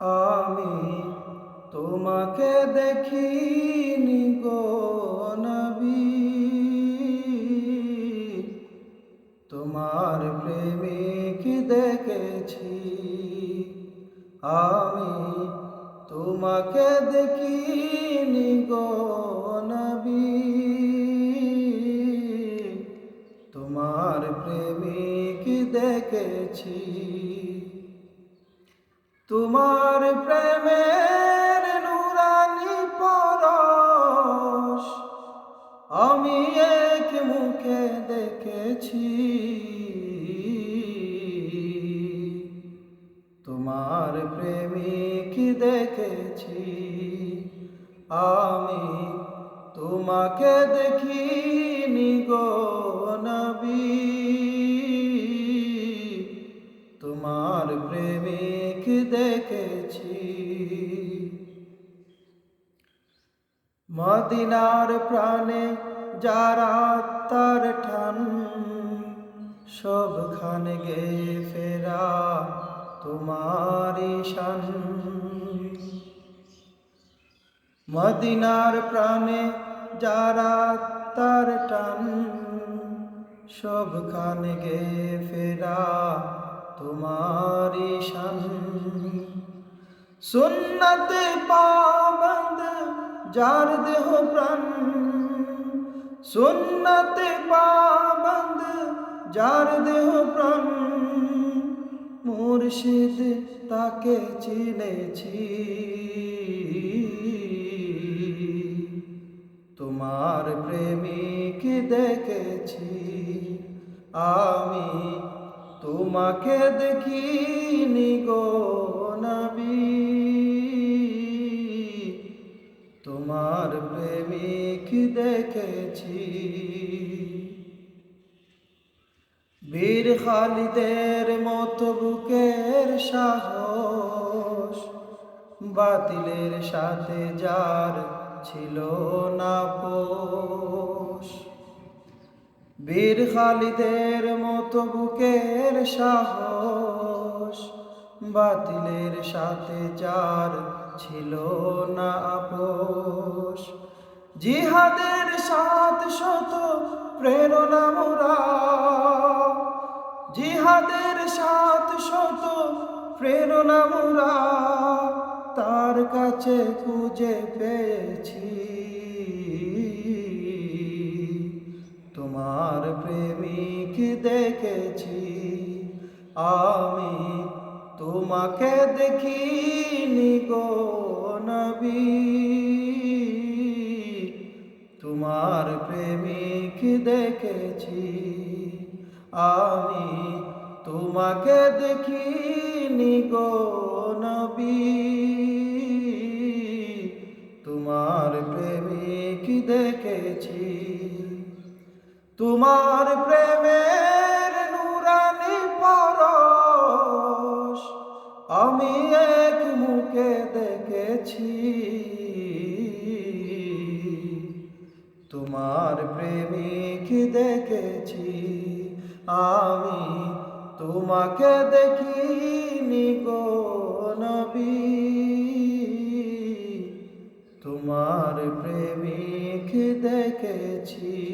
আমি তোমাকে দেখিনি গো নবী। তোমার প্রেমিক দেখেছি। আমি তোমাকে দেখিনি গো নবী। তোমার প্রেমিক দেখেছি। তোমার প্রেমের নুরানি পরশ আমি এক মুখে দেখেছি। তোমার প্রেমিক দেখেছি। আমি তোমাকে দেখিনি গো নবী। দেখেছি? মদিনার প্রাণে যারা তার ঠান, সবখানে গে ফেরা তোমারি শান। মদিনার প্রাণে যারা তার টান সবখানে গে ফেরা তোমারি শান সুন্নতে পাবন্দ যার দেহ প্রাণ। সুন্নতে পাবন্দ যার দেহ প্রাণ। মুর্শিদ তাকে চিনেছি। তোমার প্রেমিক দেখেছি। আমি তোমাকে দেখিনি গো নবী। তোমার প্রেমিক দেখেছি। বীর খালিদের মতো বুকের সাহস, বাতিলের সাথে যার ছিল না পোষ বীর খালিদের মতো বুকের সাহস, বাতিলের সাথে যার ছিল না আপোষ। জিহাদের সাত শত প্রেরণা মোরা, জিহাদের সাত শত প্রেরণা মোরা, তার কাছে খুঁজে পেয়েছি আমি তোমাকে দেখিনি গো নবী। তোমার প্রেমিক দেখেছি। আমি তোমাকে দেখিনি গো নবী। তোমার প্রেমিক দেখেছি। তোমার দেখেছি। আমি তোমাকে দেখিনি গো নবী। তোমার প্রেমিক দেখেছি।